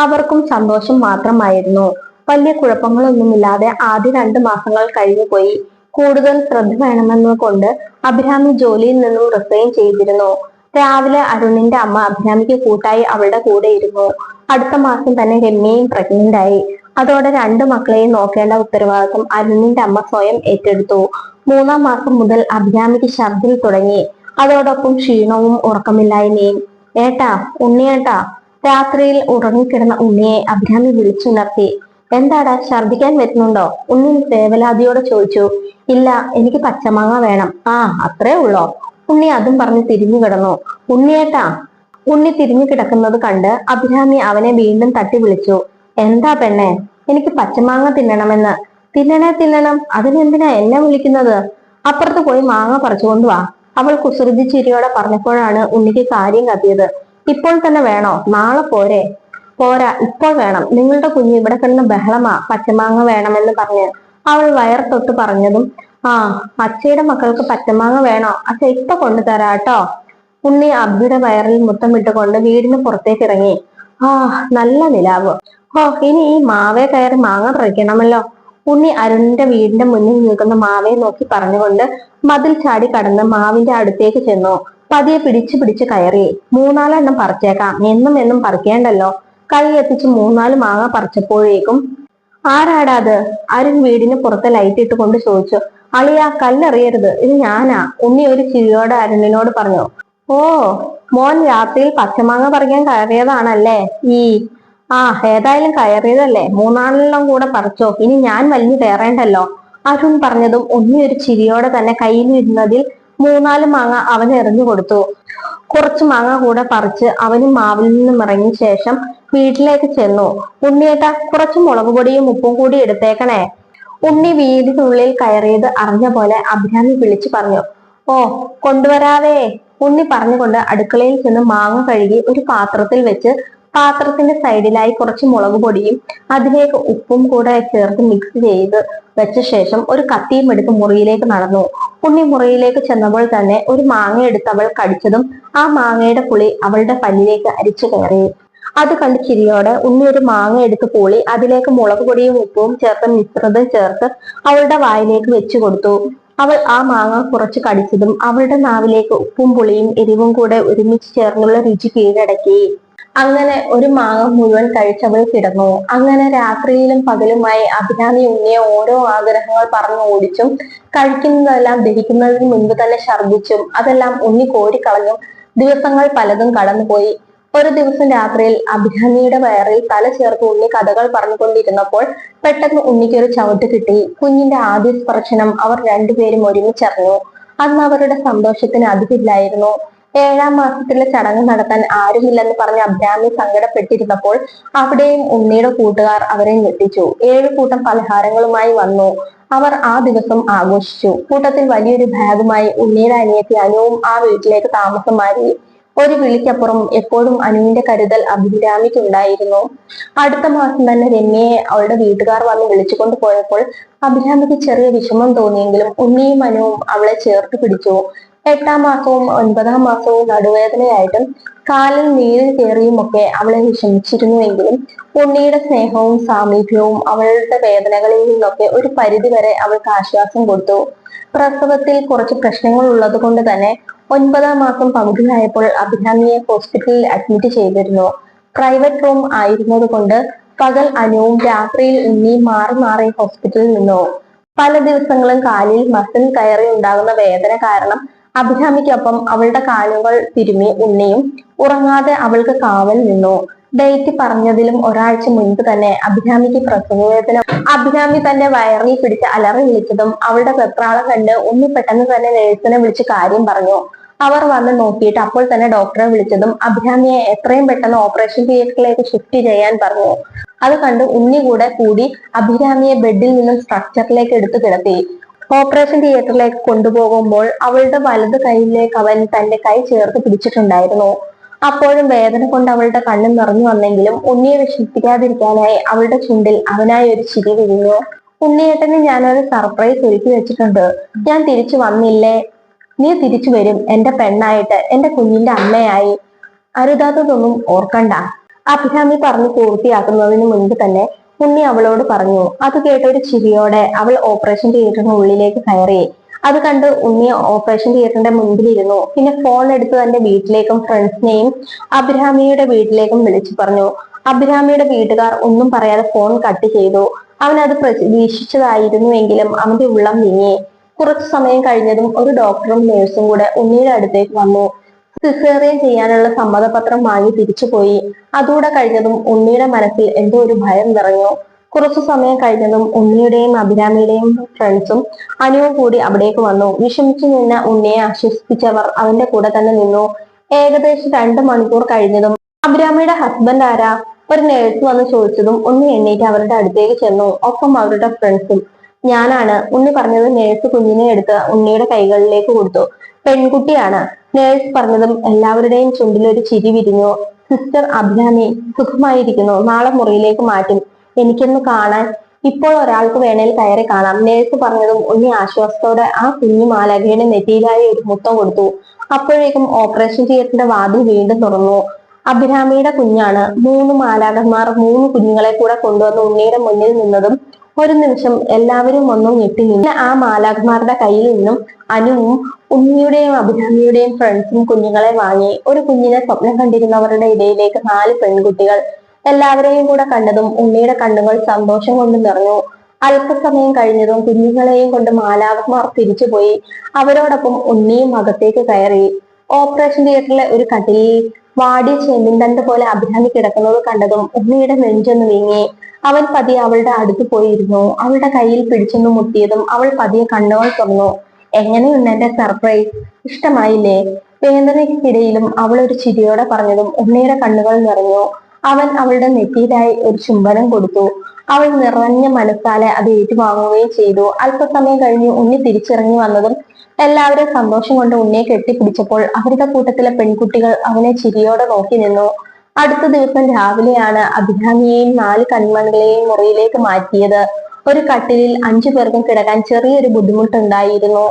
Speaker 1: അവർക്കും സന്തോഷം മാത്രമായിരുന്നു. വലിയ കുഴപ്പങ്ങളൊന്നുമില്ലാതെ ആദ്യ രണ്ട് മാസങ്ങൾ കഴിഞ്ഞുപോയി കൂടുതൽ ശ്രദ്ധ വേണമെന്ന് കൊണ്ട് അഭിരാമി ജോലിയിൽ നിന്നും റിസൈൻ ചെയ്തിരുന്നു. രാവിലെ അരുണിന്റെ അമ്മ അഭിരാമിക്ക് കൂട്ടായി അവളുടെ കൂടെ ഇരുന്നു. അടുത്ത മാസം തന്നെ രമ്യയും പ്രഗ്നന്റ് ആയി. അതോടെ രണ്ട് മക്കളെയും നോക്കേണ്ട ഉത്തരവാദിത്വം അരുണിന്റെ അമ്മ സ്വയം ഏറ്റെടുത്തു. മൂന്നാം മാസം മുതൽ അഭിരാമിക്ക് ഛർദിൽ തുടങ്ങി. അതോടൊപ്പം ക്ഷീണവും ഉറക്കമില്ലായ്മയും. ഏട്ടാ ഉണ്ണിയേട്ടാ. രാത്രിയിൽ ഉറങ്ങിക്കിടന്ന ഉണ്ണിയെ അഭിരാമി വിളിച്ചുണർത്തി. എന്താടാ ഛർദിക്കാൻ വരുന്നുണ്ടോ? ഉണ്ണി സേവലാദിയോട് ചോദിച്ചു. ഇല്ല എനിക്ക് പച്ചമാങ്ങ വേണം. ആ അത്രേ ഉള്ളോ? ഉണ്ണി അതും പറഞ്ഞ് തിരിഞ്ഞു കിടന്നു. ഉണ്ണിയേട്ടാ ഉണ്ണി തിരിഞ്ഞു കിടക്കുന്നത് കണ്ട് അഭിരാമി അവനെ വീണ്ടും തട്ടി വിളിച്ചു. എന്താ പെണ്ണെ എനിക്ക് പച്ചമാങ്ങ തിന്നണമെന്ന്. തിന്നണേ തിന്നണം. അതിനെന്തിനാ എന്നെ വിളിക്കുന്നത്? അപ്പുറത്ത് പോയി മാങ്ങ പറിച്ചുകൊണ്ട് വാ. അവൾ കുസൃതി ചിരിയോടെ പറഞ്ഞപ്പോഴാണ് ഉണ്ണിക്ക് കാര്യം കത്തിയത്. ഇപ്പോൾ തന്നെ വേണോ? നാളെ പോരെ. പോരാ ഇപ്പൊ വേണം. നിങ്ങളുടെ കുഞ്ഞ് ഇവിടെ കിടന്ന് ബഹളമാ പച്ചമാങ്ങ വേണമെന്ന് പറഞ്ഞ്. അവൾ വയർ തൊട്ട് പറഞ്ഞതും ആ അച്ചയുടെ മക്കൾക്ക് പച്ചമാങ്ങ വേണോ? അച്ഛ ഇപ്പൊ കൊണ്ടുതരാട്ടോ ഉണ്ണി അബ്ബിയുടെ വയറിൽ മുത്തമിട്ടുകൊണ്ട് വീടിന് പുറത്തേക്ക് ഇറങ്ങി. ആ നല്ല നിലാവ്. ഓ ഇനി ഈ മാവേ കയറി മാങ്ങ പറിക്കണമല്ലോ. ഉണ്ണി അരുണിന്റെ വീടിന്റെ മുന്നിൽ നിൽക്കുന്ന മാവയെ നോക്കി പറഞ്ഞുകൊണ്ട് മതിൽ ചാടി കടന്ന് മാവിന്റെ അടുത്തേക്ക് ചെന്നു. പതിയെ പിടിച്ചു പിടിച്ച് കയറി. മൂന്നാലെണ്ണം പറിച്ചേക്കാം. എന്നും എന്നും പറിക്കേണ്ടല്ലോ. കൈ എത്തിച്ച് മൂന്നാൽ മാങ്ങ പറിച്ചപ്പോഴേക്കും ആരാടാ അത് അരുൺ വീടിന് പുറത്തെ ലൈറ്റ് ഇട്ടുകൊണ്ട് ചോദിച്ചു. അളിയ കല്ലെറിയരുത്. ഇത് ഞാനാ. ഉണ്ണി ഒരു ചിരിയോടെ അരുണിനോട് പറഞ്ഞു. ഓ മോൻ രാത്രിയിൽ പച്ചമാങ്ങ പറിക്കാൻ കയറിയതാണല്ലേ? ഈ ആ ഏതായാലും കയറിയതല്ലേ? മൂന്നാലെണ്ണം കൂടെ പറിച്ചോ. ഇനി ഞാൻ വലിഞ്ഞു കയറേണ്ടല്ലോ. അരുൺ പറഞ്ഞതും ഉണ്ണി ഒരു ചിരിയോടെ തന്നെ കയ്യിലിരുന്നതിൽ മൂന്നാൽ മാങ്ങ അവൻ എറിഞ്ഞു കൊടുത്തു. കുറച്ച് മാങ്ങ കൂടെ പറിച്ച് അവന് മാവിൽ നിന്നും ഇറങ്ങിയ ശേഷം വീട്ടിലേക്ക് ചെന്നു. ഉണ്ണിയേട്ട കുറച്ച് മുളക് പൊടിയും ഉപ്പും കൂടി എടുത്തേക്കണേ. ഉണ്ണി വീടിനുള്ളിൽ കയറിയത് അറിഞ്ഞ പോലെ അഭിരാമി വിളിച്ചു പറഞ്ഞു ഓ കൊണ്ടുവരാവേ. ഉണ്ണി പറഞ്ഞുകൊണ്ട് അടുക്കളയിൽ ചെന്ന് മാങ്ങ കഴുകി ഒരു പാത്രത്തിൽ വെച്ച് പാത്രത്തിന്റെ സൈഡിലായി കുറച്ച് മുളക് പൊടിയും അതിലേക്ക് ഉപ്പും കൂടെ ചേർത്ത് മിക്സ് ചെയ്ത് വെച്ച ശേഷം ഒരു കത്തിയും എടുത്ത് മുറിയിലേക്ക് നടന്നു. ഉണ്ണി മുറിയിലേക്ക് ചെന്നപ്പോൾ തന്നെ ഒരു മാങ്ങ എടുത്ത് അവൾ കടിച്ചതും ആ മാങ്ങയുടെ പുളി അവളുടെ പല്ലിലേക്ക് അരിച്ചു കയറി. അത് കണ്ട് ചിരിയോടെ ഉണ്ണി ഒരു മാങ്ങ എടുത്ത് പൊളി അതിലേക്ക് മുളക് പൊടിയും ഉപ്പും ചേർത്ത് മിശ്രിതം ചേർത്ത് അവളുടെ വായിലേക്ക് വെച്ചു കൊടുത്തു. അവൾ ആ മാങ്ങ കുറച്ച് കടിച്ചതും അവളുടെ നാവിലേക്ക് ഉപ്പും പുളിയും എരിവും കൂടെ ഒരുമിച്ച് ചേർന്നുള്ള രുചി കീഴടക്കി. അങ്ങനെ ഒരു മാങ്ങ മുഴുവൻ കഴിച്ചവൾ കിടന്നു. അങ്ങനെ രാത്രിയിലും പകലുമായി അഭിരാമി ഉണ്ണിയെ ഓരോ ആഗ്രഹങ്ങൾ പറഞ്ഞു ഓടിച്ചും കഴിക്കുന്നതെല്ലാം ദഹിക്കുന്നതിന് മുൻപ് തന്നെ ഛർദിച്ചും അതെല്ലാം ഉണ്ണി കോരിക്കളഞ്ഞും ദിവസങ്ങൾ പലതും കടന്നുപോയി. ഒരു ദിവസം രാത്രിയിൽ അഭിരാമിയുടെ വയറിൽ തല ചേർത്ത് ഉണ്ണി കഥകൾ പറഞ്ഞുകൊണ്ടിരുന്നപ്പോൾ പെട്ടെന്ന് ഉണ്ണിക്ക് ഒരു ചവിട്ട് കിട്ടി. കുഞ്ഞിന്റെ ആദ്യ സ്പർശനം അവർ രണ്ടുപേരും ഒരുമിച്ചറിഞ്ഞു. അന്ന് അവരുടെ സന്തോഷത്തിന് അതിരില്ലായിരുന്നു ഏഴാം മാസത്തിലെ ചടങ്ങ് നടത്താൻ ആരുമില്ലെന്ന് പറഞ്ഞ് അബ്രാമി സങ്കടപ്പെട്ടിരുന്നപ്പോൾ അവിടെയും ഉണ്ണിയുടെ കൂട്ടുകാർ അവരെ ഞെട്ടിച്ചു. ഏഴു കൂട്ടം പലഹാരങ്ങളുമായി വന്നു. അവർ ആ ദിവസം ആഘോഷിച്ചു. കൂട്ടത്തിൽ വലിയൊരു ഭാഗമായി ഉണ്ണിയുടെ അനിയത്തി അനുവും ആ വീട്ടിലേക്ക് താമസം മാറി ഒരു വിളിക്കപ്പുറം എപ്പോഴും അനുവിന്റെ കരുതൽ അഭിരാമിക്കുണ്ടായിരുന്നു അടുത്ത മാസം തന്നെ രമ്യയെ അവളുടെ വീട്ടുകാർ വന്ന് വിളിച്ചുകൊണ്ട് പോയപ്പോൾ അഭിരാമിക്ക് ചെറിയ വിഷമം തോന്നിയെങ്കിലും ഉണ്ണിയും അനുവും അവളെ ചേർത്ത് പിടിച്ചു. എട്ടാം മാസവും ഒൻപതാം മാസവും നടുവേദനയായിട്ടും കാലിൽ നീരിൽ കയറിയുമൊക്കെ അവളെ വിഷമിച്ചിരുന്നുവെങ്കിലും ഉണ്ണിയുടെ സ്നേഹവും സാമീപ്യവും അവളുടെ വേദനകളിൽ നിന്നൊക്കെ ഒരു പരിധിവരെ അവൾക്ക് ആശ്വാസം കൊടുത്തു. പ്രസവത്തിൽ കുറച്ച് പ്രശ്നങ്ങൾ ഉള്ളത് കൊണ്ട് തന്നെ ഒൻപതാം മാസം പകുതിയായപ്പോൾ അഭിരാമിയെ ഹോസ്പിറ്റലിൽ അഡ്മിറ്റ് ചെയ്തിരുന്നു. പ്രൈവറ്റ് റൂം ആയിരുന്നത് കൊണ്ട് പകൽ അനുവും രാത്രിയിൽ ഉണ്ണിയും മാറി മാറി ഹോസ്പിറ്റലിൽ നിന്നു. പല ദിവസങ്ങളും കാലിൽ മസിൽ കയറി ഉണ്ടാകുന്ന വേദന കാരണം അഭിരാമിക്കൊപ്പം അവളുടെ കാലുകൾ തിരുമി ഉണ്ണിയും ഉറങ്ങാതെ അവൾക്ക് കാവൽ നിന്നു. ഡേറ്റ് പറഞ്ഞതിലും ഒരാഴ്ച മുൻപ് തന്നെ അഭിരാമിക്ക് പ്രസവവേദന. അഭിരാമി തന്റെ വയറിൽ പിടിച്ച് അലറി വിളിച്ചതും അവളുടെ വെപ്രാളം കണ്ട് ഉണ്ണി പെട്ടെന്ന് തന്നെ നേഴ്സിനെ വിളിച്ച് കാര്യം പറഞ്ഞു. അവർ വന്ന് നോക്കിയിട്ട് അപ്പോൾ തന്നെ ഡോക്ടറെ വിളിച്ചതും അഭിരാമിയെ എത്രയും പെട്ടെന്ന് ഓപ്പറേഷൻ തിയേറ്ററിലേക്ക് ഷിഫ്റ്റ് ചെയ്യാൻ പറഞ്ഞു. അത് കണ്ട് ഉണ്ണി കൂടെ കൂടി അഭിരാമിയെ ബെഡിൽ നിന്നും സ്ട്രക്ചറിലേക്ക് എടുത്തു കിടത്തി. ഓപ്പറേഷൻ തിയേറ്ററിലേക്ക് കൊണ്ടുപോകുമ്പോൾ അവളുടെ വലത് കൈയിലേക്ക് അവൻ തന്റെ കൈ ചേർത്ത് പിടിച്ചിട്ടുണ്ടായിരുന്നു. അപ്പോഴും വേദന കൊണ്ട് അവളുടെ കണ്ണ് നിറഞ്ഞു വന്നെങ്കിലും ഉണ്ണിയെ വിശ്വസിക്കാതിരിക്കാനായി അവളുടെ ചുണ്ടിൽ അവനായി ഒരു ചിരി വിരിഞ്ഞു. ഉണ്ണിയേട്ടന് ഞാനൊരു സർപ്രൈസ് ഒരുക്കി വെച്ചിട്ടുണ്ട്. ഞാൻ തിരിച്ചു വന്നില്ലേ? നീ തിരിച്ചു വരും. എന്റെ പെണ്ണായിട്ട്. എന്റെ കുഞ്ഞിന്റെ അമ്മയായി. അരുതാത്തതൊന്നും ഓർക്കണ്ട. അഭിരാമി പറഞ്ഞു പൂർത്തിയാക്കുന്നതിന് മുൻപ് തന്നെ ഉണ്ണി അവളോട് പറഞ്ഞു അത് കേട്ടൊരു ചിരിയോടെ അവൾ ഓപ്പറേഷൻ തിയേറ്ററിന് ഉള്ളിലേക്ക് കയറി. അത് കണ്ട് ഉണ്ണി ഓപ്പറേഷൻ തിയേറ്ററിന്റെ മുൻപിലിരുന്നു പിന്നെ ഫോൺ എടുത്ത് തന്റെ വീട്ടിലേക്കും ഫ്രണ്ട്സിനെയും അബ്രഹാമിയുടെ വീട്ടിലേക്കും വിളിച്ചു പറഞ്ഞു. അബ്രഹാമിയുടെ വീട്ടുകാർ ഒന്നും പറയാതെ ഫോൺ കട്ട് ചെയ്തു. അവൻ അത് പ്രതീക്ഷിച്ചതായിരുന്നുവെങ്കിലും അവന്റെ ഉള്ളം നീങ്ങി കുറച്ചു സമയം കഴിഞ്ഞതും ഒരു ഡോക്ടറും നേഴ്സും കൂടെ ഉണ്ണിയുടെ അടുത്തേക്ക് വന്നു. സിസേറിയൻ ചെയ്യാനുള്ള സമ്മതപത്രം വാങ്ങി തിരിച്ചുപോയി അതുകൂടെ കഴിഞ്ഞതും ഉണ്ണിയുടെ മനസ്സിൽ എന്തോ ഒരു ഭയം നിറഞ്ഞു. കുറച്ചു സമയം കഴിഞ്ഞതും ഉണ്ണിയുടെയും അഭിരാമിയുടെയും ഫ്രണ്ട്സും അനുവും കൂടി അവിടേക്ക് വന്നു. വിഷമിച്ചു നിന്ന ഉണ്ണിയെ ആശ്വസിപ്പിച്ചവർ അവന്റെ കൂടെ തന്നെ നിന്നു. ഏകദേശം രണ്ട് മണിക്കൂർ കഴിഞ്ഞതും അഭിരാമിയുടെ ഹസ്ബൻഡ് ആരാ? ഒരു നേഴ്സ് വന്ന് ചോദിച്ചതും ഉണ്ണി എണ്ണീറ്റ് അവരുടെ അടുത്തേക്ക് ചെന്നു. ഒപ്പം അവരുടെ ഫ്രണ്ട്സും ഞാനാണ്. ഉണ്ണി പറഞ്ഞത് നേഴ്സ് കുഞ്ഞിനെ എടുത്ത് ഉണ്ണിയുടെ കൈകളിലേക്ക് കൊടുത്തു. പെൺകുട്ടിയാണ്. നേഴ്സ് പറഞ്ഞതും എല്ലാവരുടെയും ചുണ്ടിൽ ഒരു ചിരി വിരിഞ്ഞു. സിസ്റ്റർ അഭിരാമി സുഖമായിരിക്കുന്നു. നാളെ മുറിയിലേക്ക് മാറ്റും. എനിക്കൊന്ന് കാണാൻ ഇപ്പോൾ ഒരാൾക്ക് വേണേൽ കയറി കാണാം. നേഴ്സ് പറഞ്ഞതും ഉണ്ണി ആശ്വാസത്തോടെ ആ കുഞ്ഞു മാലകയുടെ നെറ്റിയിലായി ഒരു മുത്തം കൊടുത്തു. അപ്പോഴേക്കും ഓപ്പറേഷൻ തിയേറ്ററിന്റെ വാതിൽ വീണ്ടും തുറന്നു. അഭിരാമിയുടെ കുഞ്ഞാണ്. മൂന്ന് മാലാകന്മാർ മൂന്ന് കുഞ്ഞുങ്ങളെ കൂടെ കൊണ്ടുവന്ന് ഉണ്ണിയുടെ മുന്നിൽ നിന്നതും ഒരു നിമിഷം എല്ലാവരും ഒന്നും ഞെട്ടി നിന്ന്. ആ മാലാഖമാരുടെ കയ്യിൽ നിന്നും അനുവും ഉണ്ണിയുടെയും അഭിരാമിയുടെയും ഫ്രണ്ട്സും കുഞ്ഞുങ്ങളെ വാങ്ങി. ഒരു കുഞ്ഞിനെ സ്വപ്നം കണ്ടിരുന്നവരുടെ ഇടയിലേക്ക് നാല് പെൺകുട്ടികൾ എല്ലാവരെയും കൂടെ കണ്ടതും ഉണ്ണിയുടെ കണ്ണുകൾ സന്തോഷം കൊണ്ട് നിറഞ്ഞു. അല്പസമയം കഴിഞ്ഞതും കുഞ്ഞുങ്ങളെയും കൊണ്ട് മാലാഖമാർ തിരിച്ചുപോയി. അവരോടൊപ്പം ഉണ്ണിയും അകത്തേക്ക് കയറി. ഓപ്പറേഷൻ തിയേറ്ററിലെ ഒരു കട്ടിലിൽ വാടിയ ചെമ്പിൻതണ്ട് പോലെ അഭിരാമി കിടക്കുന്നത് കണ്ടതും ഉണ്ണിയുടെ നെഞ്ചൊന്ന് വീങ്ങി അവൻ പതിയെ അവളുടെ അടുത്ത് പോയിരുന്നു. അവളുടെ കയ്യിൽ പിടിച്ചൊന്ന് മുട്ടിയതും അവൾ പതിയെ കണ്ണുകൾ തുറന്നു. എങ്ങനെയുണ്ട് എന്റെ സർപ്രൈസ്? ഇഷ്ടമായില്ലേ? വേദനയ്ക്കിടയിലും അവൾ ഒരു ചിരിയോടെ പറഞ്ഞതും ഉണ്ണിയുടെ കണ്ണുകൾ നിറഞ്ഞു. അവൻ അവളുടെ നെറ്റിയിലായി ഒരു ചുംബനം കൊടുത്തു. അവൾ നിറഞ്ഞ മനസ്സാലെ അത് ഏറ്റുവാങ്ങുകയും ചെയ്തു. അല്പസമയം കഴിഞ്ഞ് ഉണ്ണി തിരിച്ചിറങ്ങി വന്നതും എല്ലാവരും സന്തോഷം കൊണ്ട് ഉണ്ണിയെ കെട്ടിപ്പിടിച്ചപ്പോൾ അവരുടെ കൂട്ടത്തിലെ പെൺകുട്ടികൾ അവനെ ചിരിയോടെ നോക്കി നിന്നു. അടുത്ത ദിവസം രാവിലെയാണ് അഭിരാമിയെയും നാല് കൺമണികളെയും മുറിയിലേക്ക് മാറ്റിയത്. ഒരു കട്ടിലിൽ അഞ്ചു പേർക്കും കിടക്കാൻ ചെറിയൊരു ബുദ്ധിമുട്ടുണ്ടായിരുന്നു.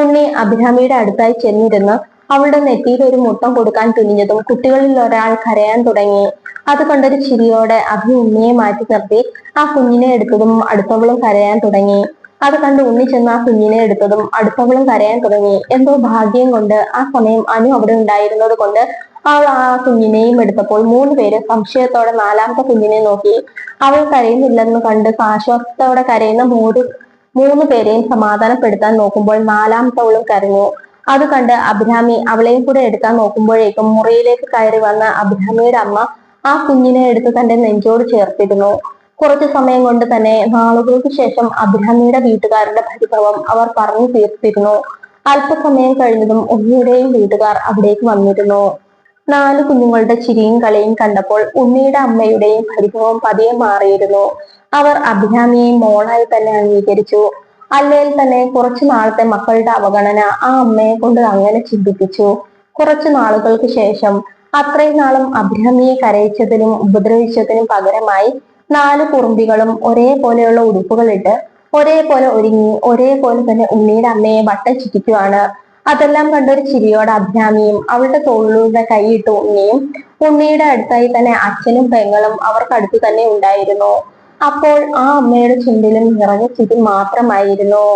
Speaker 1: ഉണ്ണി അഭിരാമിയുടെ അടുത്തായി ചെന്നിരുന്ന് അവളുടെ നെറ്റിയിൽ ഒരു മുട്ടം കൊടുക്കാൻ തുനിഞ്ഞതും കുട്ടികളിൽ ഒരാൾ കരയാൻ തുടങ്ങി. അത് കണ്ടൊരു ചിരിയോടെ അഭി ഉണ്ണിയെ മാറ്റി നിർത്തി. ആ കുഞ്ഞിനെ എടുത്തതും അടുത്തവളും കരയാൻ തുടങ്ങി. അത് കണ്ട് ഉണ്ണി ചെന്ന് ആ കുഞ്ഞിനെ എടുത്തതും അടുത്തവളും കരയാൻ തുടങ്ങി. എന്തോ ഭാഗ്യം കൊണ്ട് ആ സമയം അനു അവിടെ ഉണ്ടായിരുന്നത് കൊണ്ട് അവൾ ആ കുഞ്ഞിനെയും എടുത്തപ്പോൾ മൂന്ന് പേര് സംശയത്തോടെ നാലാമത്തെ കുഞ്ഞിനെ നോക്കി. അവൾ കരയുന്നില്ലെന്ന് കണ്ട് ആശ്വാസത്തോടെ കരയുന്ന മൂന്ന് മൂന്ന് പേരെയും സമാധാനപ്പെടുത്താൻ നോക്കുമ്പോൾ നാലാമത്തവളും കരഞ്ഞു. അത് കണ്ട് അഭിരാമി അവളെയും കൂടെ എടുക്കാൻ നോക്കുമ്പോഴേക്കും മുറിയിലേക്ക് കയറി വന്ന അഭിരാമിയുടെ അമ്മ ആ കുഞ്ഞിനെ എടുത്ത് തന്റെ നെഞ്ചോട് ചേർത്തിരുന്നു. കുറച്ചു സമയം കൊണ്ട് തന്നെ നാളുകൾക്ക് ശേഷം അഭിരാമിയുടെ വീട്ടുകാരുടെ പരിഭവം അവർ പറഞ്ഞു തീർത്തിരുന്നു. അല്പസമയം കഴിഞ്ഞതും ഉണ്ണിയുടെയും വീട്ടുകാർ അവിടേക്ക് വന്നിരുന്നു. നാല് കുഞ്ഞുങ്ങളുടെ ചിരിയും കളിയും കണ്ടപ്പോൾ ഉണ്ണിയുടെ അമ്മയുടെയും പരിഭവം പതിയെ മാറിയിരുന്നു. അവർ അഭിരാമിയെ മോളായി തന്നെ അംഗീകരിച്ചു. അല്ലെങ്കിൽ തന്നെ കുറച്ചു നാളത്തെ മക്കളുടെ അവഗണന ആ അമ്മയെ കൊണ്ട് അങ്ങനെ ചിന്തിപ്പിച്ചു. കുറച്ചു നാളുകൾക്ക് ശേഷം അത്രയും നാളും അഭിരാമിയെ കരയിച്ചതിനും ഉപദ്രവിച്ചതിനും പകരമായി നാല് കുറുമ്പികളും ഒരേപോലെയുള്ള ഉടുപ്പുകളിട്ട് ഒരേപോലെ ഒരുങ്ങി ഒരേപോലെ തന്നെ ഉണ്ണിയുടെ അമ്മയെ വട്ടം ചിരിക്കുവാണ് അതെല്ലാം കണ്ടൊരു ചിരിയോടെ അഭിരാമിയും അവളുടെ തോളിലൂടെ കൈയിട്ട് ഉണ്ണിയും ഉണ്ണിയുടെ അടുത്തായി തന്നെ അച്ഛനും പെങ്ങളും അവർക്കടുത്ത് തന്നെ ഉണ്ടായിരുന്നു. അപ്പോൾ ആ അമ്മയുടെ ചുണ്ടിലും നിറഞ്ഞ ചിരി മാത്രമായിരുന്നു.